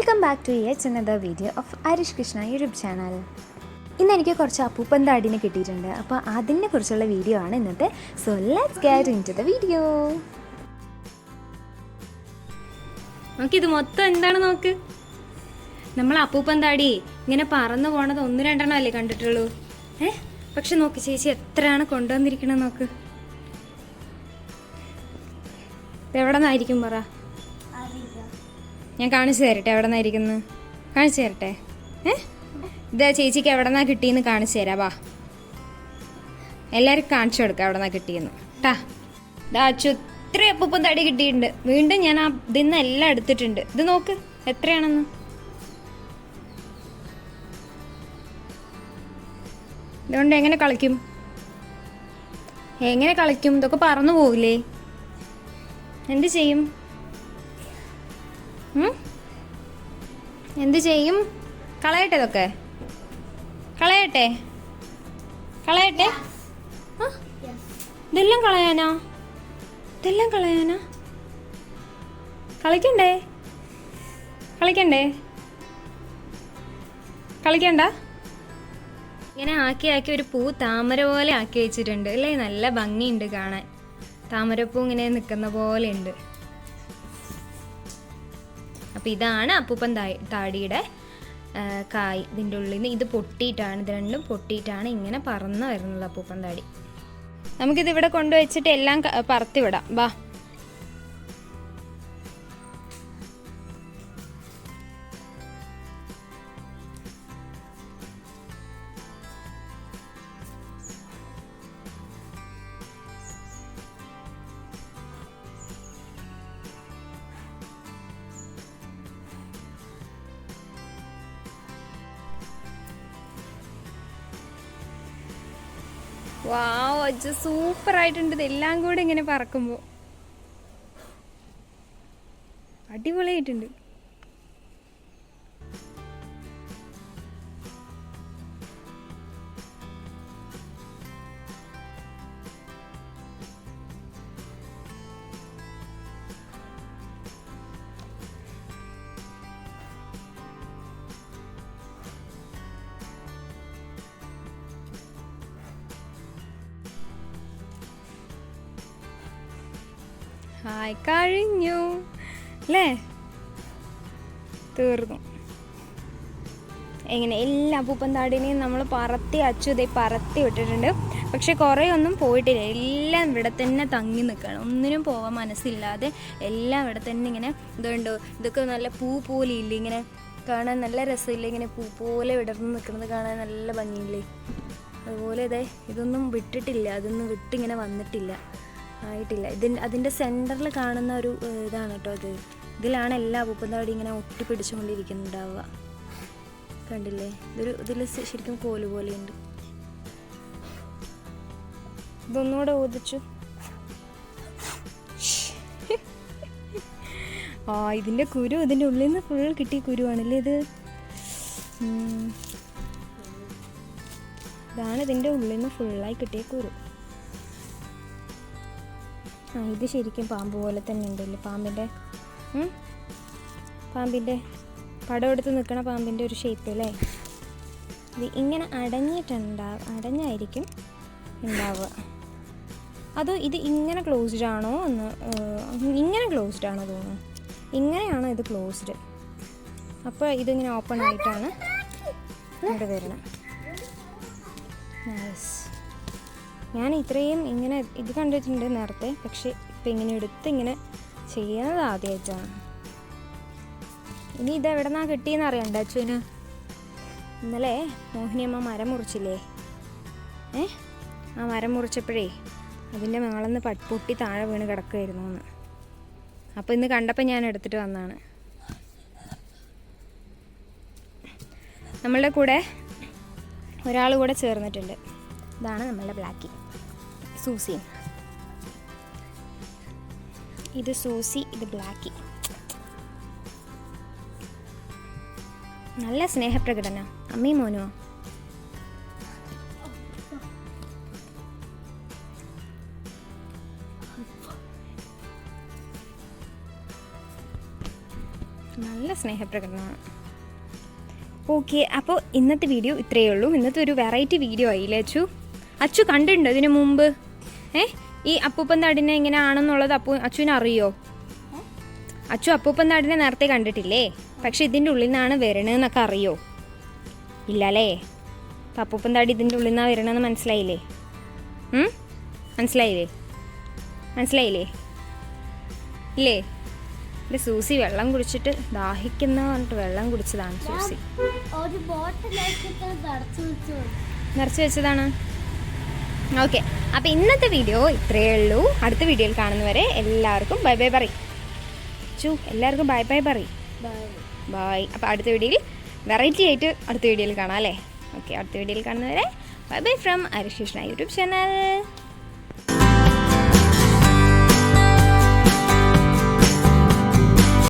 Welcome back to എച്ച് എന്നത video of Arish Krishna YouTube channel ഇന്ന് എനിക്ക് കുറച്ച് അപ്പൂപ്പൻ താടിനെ കിട്ടിയിട്ടുണ്ട്. അപ്പോൾ അതിനെ കുറിച്ചുള്ള വീഡിയോ ആണ് ഇന്നത്തെ. So let's get into the video നമുക്കിത് മൊത്തം എന്താണ് നോക്ക്? നമ്മൾ അപ്പൂപ്പൻ താടി ഇങ്ങനെ പറന്നു പോണത് ഒന്ന് രണ്ടെണ്ണം അല്ലേ കണ്ടിട്ടുള്ളൂ? ഏ? പക്ഷെ നോക്ക് ചേച്ചി എത്രയാണ് കൊണ്ടുവന്നിരിക്കണത് നോക്ക്. എവിടെ നിന്നായിരിക്കും പറ? ഞാൻ കാണിച്ചു തരട്ടെ എവിടെ നിന്നായിരിക്കുന്നു കാണിച്ചു തരട്ടെ. ഏ? ഇതാ ചേച്ചിക്ക് എവിടെ നിന്നാ കിട്ടിയെന്ന് കാണിച്ചു തരാം വാ. എല്ലാവർക്കും കാണിച്ചു കൊടുക്കാം എവിടെ നിന്നാ കിട്ടിയെന്ന്. ട്ടാ. ഇതാ അച്ചു ഇത്ര അപ്പൂപ്പം തടി കിട്ടിയിട്ടുണ്ട്. വീണ്ടും ഞാൻ ആ ഇതിന്ന് എല്ലാം എടുത്തിട്ടുണ്ട്. ഇത് നോക്ക് എത്രയാണെന്ന്. ഇതുകൊണ്ട് എങ്ങനെ കളിക്കും? എങ്ങനെ കളിക്കും? ഇതൊക്കെ പറന്നു പോവില്ലേ? എന്ത് ചെയ്യും? എന്ത് ചെയ്യും? കളയട്ടെ ഇതൊക്കെ. കളയട്ടെ. കളയട്ടെ? ഇതെല്ലാം കളയാനാ? ഇതെല്ലാം കളയാനാ? കളിക്കണ്ടേ? കളിക്കണ്ടേ? കളിക്കണ്ട? ഇങ്ങനെ ആക്കി ആക്കി ഒരു പൂ താമര പോലെ ആക്കി വെച്ചിട്ടുണ്ട്. അല്ലേ? നല്ല ഭംഗിയുണ്ട് കാണാൻ. താമരപ്പൂ ഇങ്ങനെ നിൽക്കുന്ന പോലെ ഉണ്ട്. അപ്പൊ ഇതാണ് അപ്പൂപ്പൻ താടിയുടെ കായ്. ഇതിന്റെ ഉള്ളിൽ നിന്ന് ഇത് പൊട്ടിയിട്ടാണ് ഇത് രണ്ടും പൊട്ടിയിട്ടാണ് ഇങ്ങനെ പറന്ന് വരുന്നത് അപ്പൂപ്പൻ താടി. നമുക്കിത് ഇവിടെ കൊണ്ടുവച്ചിട്ട് എല്ലാം പറത്തിവിടാം. പറത്തി വിടാം വാ. അജ് സൂപ്പർ ആയിട്ടുണ്ട്. ഇതെല്ലാം കൂടെ ഇങ്ങനെ പറക്കുമ്പോ. അടിപൊളിയായിട്ടുണ്ട്. ഹായ് കഴിഞ്ഞു. അല്ലേ തീർന്നു. എങ്ങനെ എല്ലാ അപ്പൂപ്പൻ താടിനെയും നമ്മൾ പറത്തി അച്ചുതേ പറത്തി വിട്ടിട്ടുണ്ട്. പക്ഷെ കുറേ ഒന്നും പോയിട്ടില്ല. എല്ലാം ഇവിടെ തന്നെ തങ്ങി നിൽക്കണം ഒന്നിനും പോകാൻ മനസ്സില്ലാതെ എല്ലാം ഇവിടെ തന്നെ ഇങ്ങനെ ഇതുണ്ട്? ഇതൊക്കെ നല്ല പൂ പോലെ ഇല്ലേ? ഇങ്ങനെ കാണാൻ നല്ല രസമില്ല? ഇങ്ങനെ പൂ പോലെ വിടർന്ന് നിൽക്കുന്നത് കാണാൻ നല്ല ഭംഗിയില്ലേ? അതുപോലെ ഇതേ ഇതൊന്നും വിട്ടിട്ടില്ല. അതൊന്നും വിട്ടിങ്ങനെ വന്നിട്ടില്ല. ആയിട്ടില്ല. ഇതിൻ അതിന്റെ സെന്ററിൽ കാണുന്ന ഒരു ഇതാണ് കേട്ടോ ഇത്. ഇതിലാണ് എല്ലാ അപ്പൂപ്പന്താടി ഇങ്ങനെ ഒട്ടി പിടിച്ചുകൊണ്ടിരിക്കുന്നുണ്ടാവുക കണ്ടില്ലേ? ഇതൊരു ഇതിൽ ശരിക്കും കോൽ പോലെയുണ്ട്. ഇതൊന്നുകൂടെ ഊതിച്ചു. ആ ഇതിന്റെ കുരു ഇതിന്റെ ഉള്ളിൽ നിന്ന് ഫുൾ കിട്ടിയ കുരുവാണല്ലേ ഇത്? ഇതാണ് ഇതിന്റെ ഉള്ളിൽ നിന്ന് ഫുള്ളായി കിട്ടിയ കുരു. ആ ഇത് ശരിക്കും പാമ്പ് പോലെ തന്നെ ഉണ്ടല്ലേ പാമ്പിന്റെ? പാമ്പിന്റെ പടം എടുത്ത് നിൽക്കണ പാമ്പിന്റെ ഒരു ഷേപ്പ് അല്ലേ ഇത് ഇങ്ങനെ അടഞ്ഞിട്ടുണ്ടാ അടഞ്ഞായിരിക്കും ഉണ്ടാവുക. അതോ ഇത് ഇങ്ങനെ ക്ലോസ്ഡ് ആണോ എന്ന് ഇങ്ങനെ ക്ലോസ്ഡ് ആണോ തോന്നുന്നു. ഇങ്ങനെയാണോ ഇത് ക്ലോസ്ഡ് അപ്പോൾ ഇതിങ്ങനെ ഓപ്പൺ ആയിട്ടാണ് ഇവിടെ വരുന്നത്. നൈസ് ഞാൻ ഇത്രയും ഇങ്ങനെ ഇത് കണ്ടിട്ടുണ്ട് നേരത്തെ പക്ഷെ ഇപ്പം ഇങ്ങനെ എടുത്ത് ഇങ്ങനെ ചെയ്യുന്നത് ആദ്യമായിട്ടാണ് ഇനി ഇത് എവിടെ നിന്നാ കിട്ടിയെന്ന് അറിയണ്ട അച്ഛന്. ഇന്നലെ മോഹിനിയമ്മ മരം മുറിച്ചില്ലേ? ഏ? ആ മരം മുറിച്ചപ്പോഴേ അതിന്റെ മേളന്ന് പൊട്ടി താഴെ വീണ് കിടക്കുമായിരുന്നു എന്ന്. അപ്പോൾ ഇന്ന് കണ്ടപ്പോൾ ഞാൻ എടുത്തിട്ട് വന്നാണ് നമ്മളുടെ കൂടെ ഒരാൾ കൂടെ ചേർന്നിട്ടുണ്ട്. ഇതാണ് നമ്മളുടെ ബ്ലാക്കി. സൂസി. ഇത് സൂസി ഇത് ബ്ലാക്കി. നല്ല സ്നേഹപ്രകടന. അമ്മയും മോനോ. നല്ല സ്നേഹപ്രകടനമാണ് ഓക്കെ അപ്പോൾ ഇന്നത്തെ വീഡിയോ ഇത്രയേ ഉള്ളൂ. ഇന്നത്തെ ഒരു വെറൈറ്റി വീഡിയോ ആയില്ലേ അച്ചു? അച്ചു കണ്ടിട്ടുണ്ടോ ഇതിനു മുമ്പ്? ഏ? ഈ അപ്പൂപ്പൻ താടിനെ ഇങ്ങനെ ആണെന്നുള്ളത് അപ്പു അച്ചുവിന് അറിയോ അച്ചു അപ്പൂപ്പൻ താടിനെ നേരത്തെ കണ്ടിട്ടില്ലേ? പക്ഷെ ഇതിന്റെ ഉള്ളിൽ നിന്നാണ് വരണതെന്നൊക്കെ അറിയോ? ഇല്ലല്ലേ? അപ്പം അപ്പൂപ്പൻ താടി ഇതിന്റെ ഉള്ളിൽ നിന്നാണ് വരണമെന്ന് മനസ്സിലായില്ലേ? മനസ്സിലായില്ലേ? മനസ്സിലായില്ലേ? ഇല്ലേ? എന്റെ സൂസി വെള്ളം കുടിച്ചിട്ട് ദാഹിക്കുന്ന പറഞ്ഞിട്ട് വെള്ളം കുടിച്ചതാണ് സൂസി. നിറച്ച് വെച്ചതാണ്? ഓക്കെ അപ്പോൾ ഇന്നത്തെ വീഡിയോ ഇത്രയേ ഉള്ളൂ. അടുത്ത വീഡിയോയിൽ കാണുന്നവരെ എല്ലാവർക്കും ബൈ ബൈ പറയും. ചു എല്ലാവർക്കും ബൈ ബൈ പറയും. ബൈ അപ്പോൾ അടുത്ത വീഡിയോയിൽ വെറൈറ്റി ആയിട്ട് അടുത്ത വീഡിയോയിൽ കാണാം അല്ലേ? ഓക്കെ അടുത്ത വീഡിയോയിൽ കാണുന്നവരെ bye bye from Arish Krishna YouTube channel